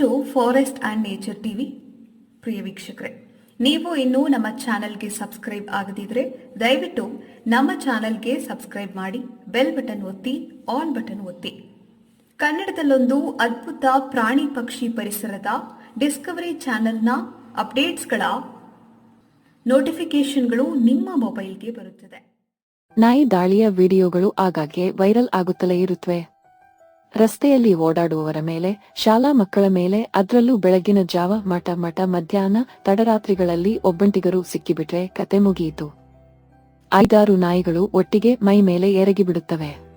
To forest and nature TV ಪ್ರಿಯ ವೀಕ್ಷಕರೇ, ನೀವು ಇನ್ನೂ ನಮ್ಮ ಚಾನಲ್ಗೆ ಸಬ್ಸ್ಕ್ರೈಬ್ ಆಗದಿದ್ರೆ ದಯವಿಟ್ಟು ನಮ್ಮ ಚಾನಲ್ಗೆ ಸಬ್ಸ್ಕ್ರೈಬ್ ಮಾಡಿ, ಬೆಲ್ ಬಟನ್ ಒತ್ತಿ, ಆಲ್ ಬಟನ್ ಒತ್ತಿ. ಕನ್ನಡದಲ್ಲೊಂದು ಅದ್ಭುತ ಪ್ರಾಣಿ ಪಕ್ಷಿ ಪರಿಸರದ ಡಿಸ್ಕವರಿ ಚಾನೆಲ್ನ ಅಪ್ಡೇಟ್ಸ್ಗಳ ನೋಟಿಫಿಕೇಶನ್ಗಳು ನಿಮ್ಮ ಮೊಬೈಲ್ಗೆ ಬರುತ್ತದೆ. ನಾಯಿ ದಾಳಿಯ ವಿಡಿಯೋಗಳು ಆಗಾಗ್ಗೆ ವೈರಲ್ ಆಗುತ್ತಲೇ ಇರುತ್ತವೆ ರಸ್ತೆಯಲ್ಲಿ ಓಡಾಡುವವರ ಮೇಲೆ, ಶಾಲಾ ಮಕ್ಕಳ ಮೇಲೆ, ಅದರಲ್ಲೂ ಬೆಳಗಿನ ಜಾವ, ಮಠ ಮಠ, ಮಧ್ಯಾಹ್ನ, ತಡರಾತ್ರಿಗಳಲ್ಲಿ ಒಬ್ಬಂಟಿಗರು ಸಿಕ್ಕಿಬಿಟ್ರೆ ಕತೆ ಮುಗಿಯಿತು. ಐದಾರು ನಾಯಿಗಳು ಒಟ್ಟಿಗೆ ಮೈ ಮೇಲೆ ಎರಗಿಬಿಡುತ್ತವೆ.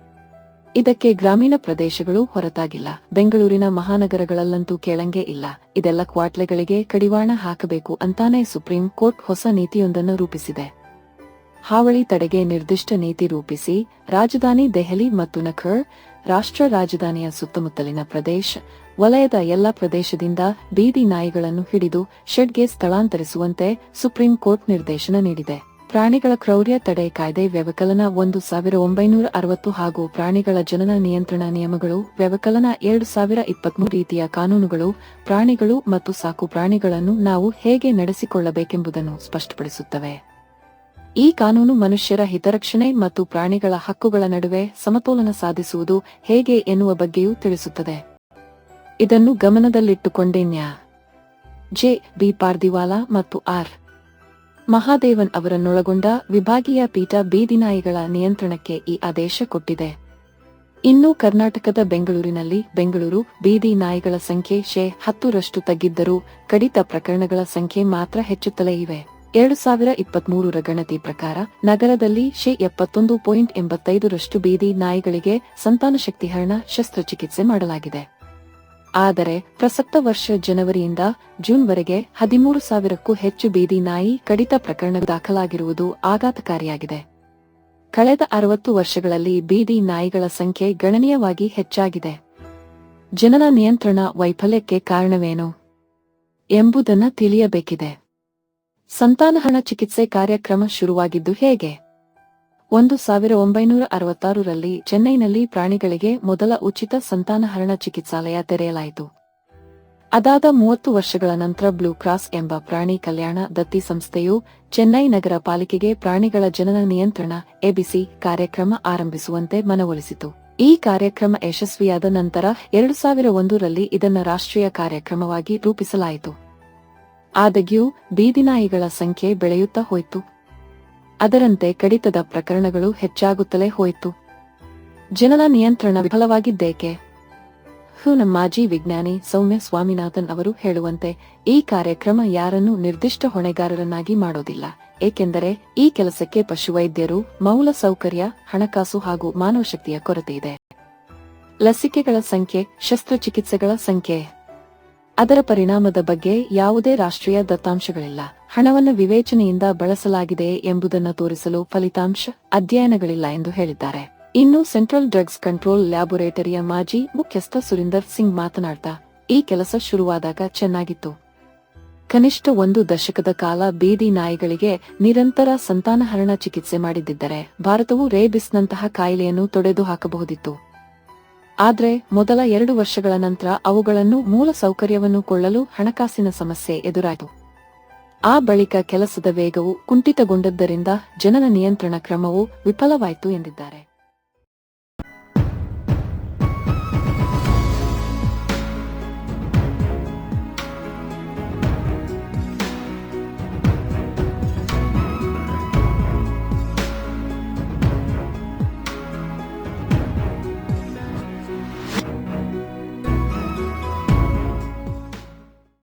ಇದಕ್ಕೆ ಗ್ರಾಮೀಣ ಪ್ರದೇಶಗಳು ಹೊರತಾಗಿಲ್ಲ. ಬೆಂಗಳೂರಿನ ಮಹಾನಗರಗಳಲ್ಲಂತೂ ಕೆಳಂಗೆ ಇಲ್ಲ. ಇದೆಲ್ಲ ಕ್ವಾಟ್ಲೆಗಳಿಗೆ ಕಡಿವಾಣ ಹಾಕಬೇಕು ಅಂತಾನೆ ಸುಪ್ರೀಂ ಕೋರ್ಟ್ ಹೊಸ ನೀತಿಯೊಂದನ್ನು ರೂಪಿಸಿದೆ. ಹಾವಳಿ ತಡೆಗೆ ನಿರ್ದಿಷ್ಟ ನೀತಿ ರೂಪಿಸಿ, ರಾಜಧಾನಿ ದೆಹಲಿ ಮತ್ತು ನಖರ್ ರಾಷ್ಟ್ರ ರಾಜಧಾನಿಯ ಸುತ್ತಮುತ್ತಲಿನ ಪ್ರದೇಶ, ವಲಯದ ಎಲ್ಲ ಪ್ರದೇಶದಿಂದ ಬೀದಿ ನಾಯಿಗಳನ್ನು ಹಿಡಿದು ಶೆಡ್ಗೆ ಸ್ಥಳಾಂತರಿಸುವಂತೆ ಸುಪ್ರೀಂ ಕೋರ್ಟ್ ನಿರ್ದೇಶನ ನೀಡಿದೆ. ಪ್ರಾಣಿಗಳ ಕ್ರೌರ್ಯ ತಡೆ ಕಾಯ್ದೆ ವ್ಯವಕಲನ ಒಂದು ಸಾವಿರ ಒಂಬೈನೂರ ಅರವತ್ತು ಹಾಗೂ ಪ್ರಾಣಿಗಳ ಜನನ ನಿಯಂತ್ರಣ ನಿಯಮಗಳು ವ್ಯವಕಲನ ಎರಡು ಸಾವಿರ ಇಪ್ಪತ್ಮೂರು ರೀತಿಯ ಕಾನೂನುಗಳು, ಪ್ರಾಣಿಗಳು ಮತ್ತು ಸಾಕು ಪ್ರಾಣಿಗಳನ್ನು ನಾವು ಹೇಗೆ ನಡೆಸಿಕೊಳ್ಳಬೇಕೆಂಬುದನ್ನು ಸ್ಪಷ್ಟಪಡಿಸುತ್ತವೆ. ಈ ಕಾನೂನು ಮನುಷ್ಯರ ಹಿತರಕ್ಷಣೆ ಮತ್ತು ಪ್ರಾಣಿಗಳ ಹಕ್ಕುಗಳ ನಡುವೆ ಸಮತೋಲನ ಸಾಧಿಸುವುದು ಹೇಗೆ ಎನ್ನುವ ಬಗ್ಗೆಯೂ ತಿಳಿಸುತ್ತದೆ. ಇದನ್ನು ಗಮನದಲ್ಲಿಟ್ಟುಕೊಂಡೇ ನ್ಯಾ ಜೆ. ಬಿ. ಪಾರ್ದಿವಾಲಾ ಮತ್ತು ಆರ್. ಮಹಾದೇವನ್ ಅವರನ್ನೊಳಗೊಂಡ ವಿಭಾಗೀಯ ಪೀಠ ಬೀದಿನಾಯಿಗಳ ನಿಯಂತ್ರಣಕ್ಕೆ ಈ ಆದೇಶ ಕೊಟ್ಟಿದೆ. ಇನ್ನು ಕರ್ನಾಟಕದ ಬೆಂಗಳೂರಿನಲ್ಲಿ ಬೆಂಗಳೂರು ಬೀದಿ ನಾಯಿಗಳ ಸಂಖ್ಯೆ ಶೇ ಹತ್ತರಷ್ಟು ತಗ್ಗಿದ್ದರೂ ಕಡಿತ ಪ್ರಕರಣಗಳ ಸಂಖ್ಯೆ ಮಾತ್ರ ಹೆಚ್ಚುತ್ತಲೇ ಇವೆ. ಎರಡು ಸಾವಿರ ಇಪ್ಪತ್ಮೂರರ ಗಣತಿ ಪ್ರಕಾರ ನಗರದಲ್ಲಿ ಶೇ ಎಪ್ಪತ್ತೊಂದು ಪಾಯಿಂಟ್ ಎಂಬತ್ತೈದರಷ್ಟು ಬೀದಿ ನಾಯಿಗಳಿಗೆ ಸಂತಾನಶಕ್ತಿಹರಣ ಶಸ್ತ್ರಚಿಕಿತ್ಸೆ ಮಾಡಲಾಗಿದೆ. ಆದರೆ ಪ್ರಸಕ್ತ ವರ್ಷ ಜನವರಿಯಿಂದ ಜೂನ್ವರೆಗೆ ಹದಿಮೂರು ಸಾವಿರಕ್ಕೂ ಹೆಚ್ಚು ಬೀದಿ ನಾಯಿ ಕಡಿತ ಪ್ರಕರಣ ದಾಖಲಾಗಿರುವುದು ಆಘಾತಕಾರಿಯಾಗಿದೆ. ಕಳೆದ ಅರವತ್ತು ವರ್ಷಗಳಲ್ಲಿ ಬೀದಿ ನಾಯಿಗಳ ಸಂಖ್ಯೆ ಗಣನೀಯವಾಗಿ ಹೆಚ್ಚಾಗಿದೆ. ಜನನ ನಿಯಂತ್ರಣ ವೈಫಲ್ಯಕ್ಕೆ ಕಾರಣವೇನು ಎಂಬುದನ್ನು ತಿಳಿಯಬೇಕಿದೆ. ಸಂತಾನಹರಣ ಚಿಕಿತ್ಸೆ ಕಾರ್ಯಕ್ರಮ ಶುರುವಾಗಿದ್ದು ಹೇಗೆ? ಒಂದು ಸಾವಿರ ಒಂಬೈನೂರ ಅರವತ್ತಾರರಲ್ಲಿ ಚೆನ್ನೈನಲ್ಲಿ ಪ್ರಾಣಿಗಳಿಗೆ ಮೊದಲ ಉಚಿತ ಸಂತಾನಹರಣ ಚಿಕಿತ್ಸಾಲಯ ತೆರೆಯಲಾಯಿತು. ಅದಾದ ಮೂವತ್ತು ವರ್ಷಗಳ ನಂತರ ಬ್ಲೂ ಕ್ರಾಸ್ ಎಂಬ ಪ್ರಾಣಿ ಕಲ್ಯಾಣ ದತ್ತಿ ಸಂಸ್ಥೆಯು ಚೆನ್ನೈ ನಗರ ಪಾಲಿಕೆಗೆ ಪ್ರಾಣಿಗಳ ಜನನ ನಿಯಂತ್ರಣ, ಎಬಿಸಿ ಕಾರ್ಯಕ್ರಮ ಆರಂಭಿಸುವಂತೆ ಮನವೊಲಿಸಿತು. ಈ ಕಾರ್ಯಕ್ರಮ ಯಶಸ್ವಿಯಾದ ನಂತರ ಎರಡು ಸಾವಿರ ಒಂದರಲ್ಲಿ ಇದನ್ನು ರಾಷ್ಟ್ರೀಯ ಕಾರ್ಯಕ್ರಮವಾಗಿ ರೂಪಿಸಲಾಯಿತು. ಆದಾಗ್ಯೂ ಬೀದಿನಾಯಿಗಳ ಸಂಖ್ಯೆ ಬೆಳೆಯುತ್ತಾ ಹೋಯಿತು. ಅದರಂತೆ ಕಡಿತದ ಪ್ರಕರಣಗಳು ಹೆಚ್ಚಾಗುತ್ತಲೇ ಹೋಯಿತು. ಜನರ ನಿಯಂತ್ರಣ ವಿಫಲವಾಗಿದ್ದೇಕೆ? ಹು, ನಮ್ಮ ಮಾಜಿ ವಿಜ್ಞಾನಿ ಸೌಮ್ಯ ಸ್ವಾಮಿನಾಥನ್ ಅವರು ಹೇಳುವಂತೆ ಈ ಕಾರ್ಯಕ್ರಮ ಯಾರನ್ನೂ ನಿರ್ದಿಷ್ಟ ಹೊಣೆಗಾರರನ್ನಾಗಿ ಮಾಡೋದಿಲ್ಲ. ಏಕೆಂದರೆ ಈ ಕೆಲಸಕ್ಕೆ ಪಶುವೈದ್ಯರು, ಮೌಲ ಸೌಕರ್ಯ, ಹಣಕಾಸು ಹಾಗೂ ಮಾನವಶಕ್ತಿಯ ಕೊರತೆ ಇದೆ. ಲಸಿಕೆಗಳ ಸಂಖ್ಯೆ, ಶಸ್ತ್ರಚಿಕಿತ್ಸೆಗಳ ಸಂಖ್ಯೆ. ಅದರ ಪರಿಣಾಮದ ಬಗ್ಗೆ ಯಾವುದೇ ರಾಷ್ಟ್ರೀಯ ದತ್ತಾಂಶಗಳಿಲ್ಲ. ಹಣವನ್ನು ವಿವೇಚನೆಯಿಂದ ಬಳಸಲಾಗಿದೆ ಎಂಬುದನ್ನು ತೋರಿಸಲು ಫಲಿತಾಂಶ ಅಧ್ಯಯನಗಳಿಲ್ಲ ಎಂದು ಹೇಳಿದ್ದಾರೆ. ಇನ್ನು ಸೆಂಟ್ರಲ್ ಡ್ರಗ್ಸ್ ಕಂಟ್ರೋಲ್ ಲ್ಯಾಬೊರೇಟರಿಯ ಮಾಜಿ ಮುಖ್ಯಸ್ಥ ಸುರಿಂದರ್ ಸಿಂಗ್ ಮಾತನಾಡ್ತಾ, ಈ ಕೆಲಸ ಶುರುವಾದಾಗ ಚೆನ್ನಾಗಿತ್ತು. ಕನಿಷ್ಠ ಒಂದು ದಶಕದ ಕಾಲ ಬೀದಿ ನಾಯಿಗಳಿಗೆ ನಿರಂತರ ಸಂತಾನಹರಣ ಚಿಕಿತ್ಸೆ ಮಾಡಿದ್ದರೆ ಭಾರತವು ರೇಬಿಸ್ನಂತಹ ಕಾಯಿಲೆಯನ್ನು ತೊಡೆದು ಹಾಕಬಹುದಿತ್ತು ಆದ್ರೆ ಮೊದಲ ಎರಡು ವರ್ಷಗಳ ನಂತರ ಅವುಗಳನ್ನು ಮೂಲ ಸೌಕರ್ಯವನ್ನು ಕೊಳ್ಳಲು ಹಣಕಾಸಿನ ಸಮಸ್ಯೆ ಎದುರಾಯಿತು. ಆ ಬಳಿಕ ಕೆಲಸದ ವೇಗವು ಕುಂಠಿತಗೊಂಡದ್ದರಿಂದ ಜನನ ನಿಯಂತ್ರಣ ಕ್ರಮವು ವಿಫಲವಾಯಿತು ಎಂದಿದ್ದಾರೆ.